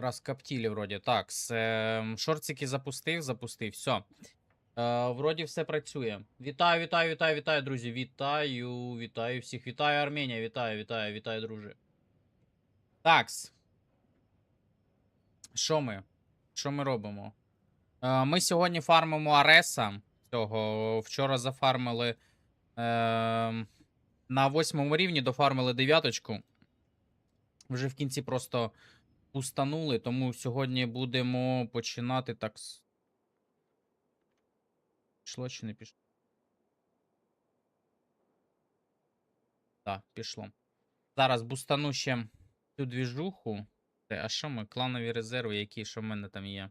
Розкоптили вроді. Так, с, е, шортики запустив, запустив. Все. Е, вроді все працює. Вітаю, вітаю, вітаю, вітаю, друзі. Вітаю, вітаю всіх. Вітаю, Арменія, вітаю, вітаю, вітаю, друже. Такс. Що ми? Що ми робимо? Е, ми сьогодні фармимо Ареса. Цього вчора зафармили. Е, на восьмому рівні дофармили дев'яточку. Вже в кінці просто устанули, тому сьогодні будемо починати так. Пішло чи не пішло? Так, пішло. Зараз бустану ще цю двіжуху. А що ми? Кланові резерви, які що в мене там є?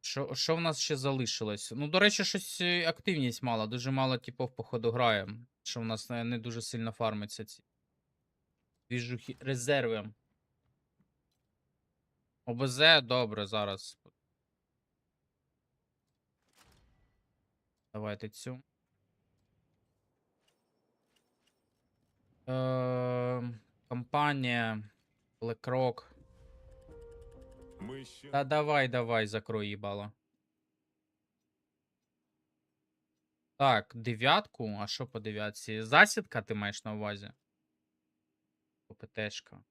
Що, що в нас ще залишилось? Ну, до речі, щось е, активність мала. Дуже мало типов, походу, грає. Що в нас не, не дуже сильно фармиться ці. Двіжухи. Резерви. ОБЗ, добре, зараз. Давайте цю. Е, компанія. BlackRock. Ми ще Та давай, давай, закрой їбало. Так, дев'ятку. А що по дев'ятці? Засідка ти маєш на увазі? ППТшка.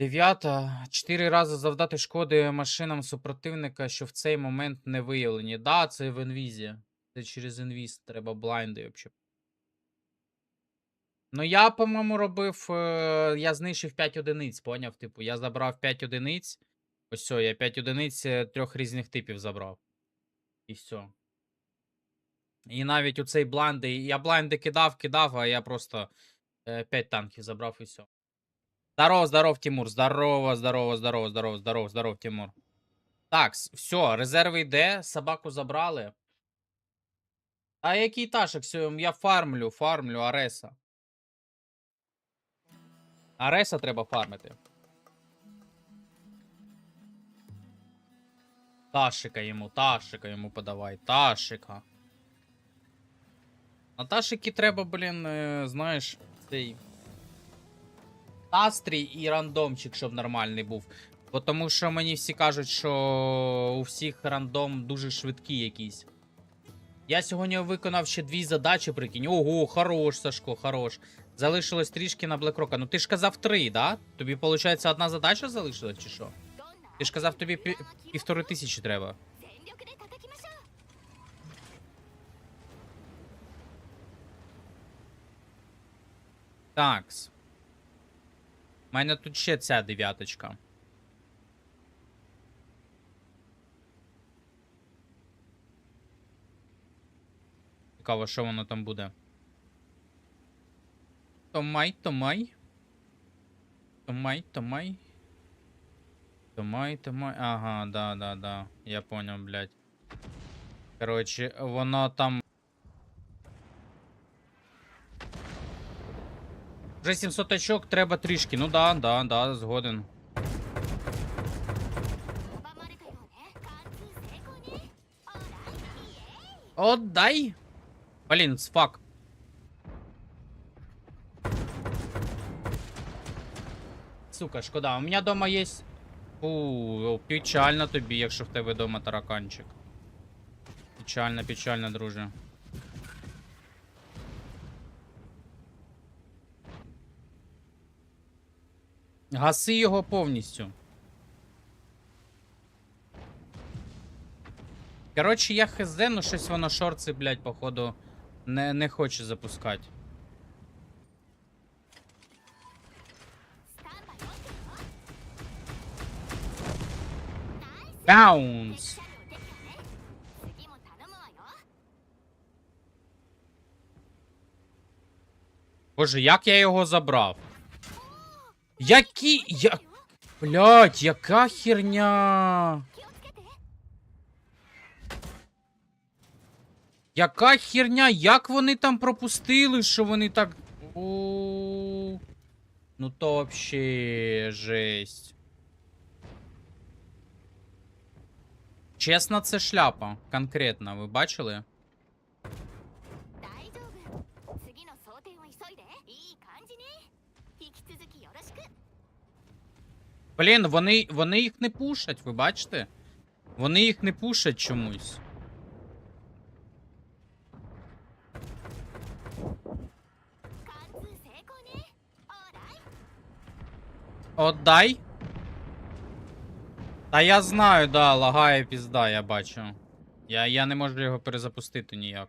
Дев'ята. Чотири рази завдати шкоди машинам супротивника, що в цей момент не виявлені. Да, це в інвізі. Це через інвіз треба блайнди взагалі. Ну, я, по-моєму, робив. е, Я знищив 5 одиниць, поняв? Типу, я забрав 5 одиниць. Ось все, я 5 одиниць е, трьох різних типів забрав. І все. І навіть у цей блайнди. Я блайнди кидав, кидав, а я просто 5 танків забрав і все. Здорово, здоров, Тимур. Здорово, здорово, здорово, здорово, здорово, здорово, Тимур. Так, все, резерви йде, собаку забрали. А який ташок? Сьо- Я фармлю, фармлю Ареса. Ареса треба фармити. Ташика йому, ташика йому подавай, ташика. На ташики треба, блін, е, знаєш, цей настрій і рандомчик, щоб нормальний був. Бо тому що мені всі кажуть, що у всіх рандом дуже швидкий якийсь. Я сьогодні виконав ще дві задачі, прикинь. Ого, хорош, Сашко, хорош. Залишилось трішки на Блекрока. Ну ти ж казав три, да? Тобі, виходить, одна задача залишилась, чи що? Ти ж казав, тобі пі півтори тисячі треба. Такс. У мене тут ще ця дев'яточка. Цікаво, що воно там буде. Томай, томай. Томай, томай. Томай, томай. Ага, да, да, да. Я понял, блядь. Короче, воно там. Вже 700 очок треба трішки. Ну да, да, да, згоден. Отдай! Блін, сфак. Сука, шкода, у мене дома є. Фу, печально тобі, якщо в тебе дома тараканчик. Печально, печально, друже. Гаси його повністю. Коротше, я хз, ну щось воно шорци, блядь, походу, не, не хоче запускати. Баунс! Боже, як я його забрав? Які. Я... Блять, яка херня. Яка херня? Як вони там пропустили, що вони так. О... Ну то вообще жесть. Чесно, це шляпа. Конкретно, ви бачили? Блін, вони вони їх не пушать, ви бачите? Вони їх не пушать чомусь. Отдай. Та я знаю, да, лагає пізда, я бачу. Я я не можу його перезапустити ніяк.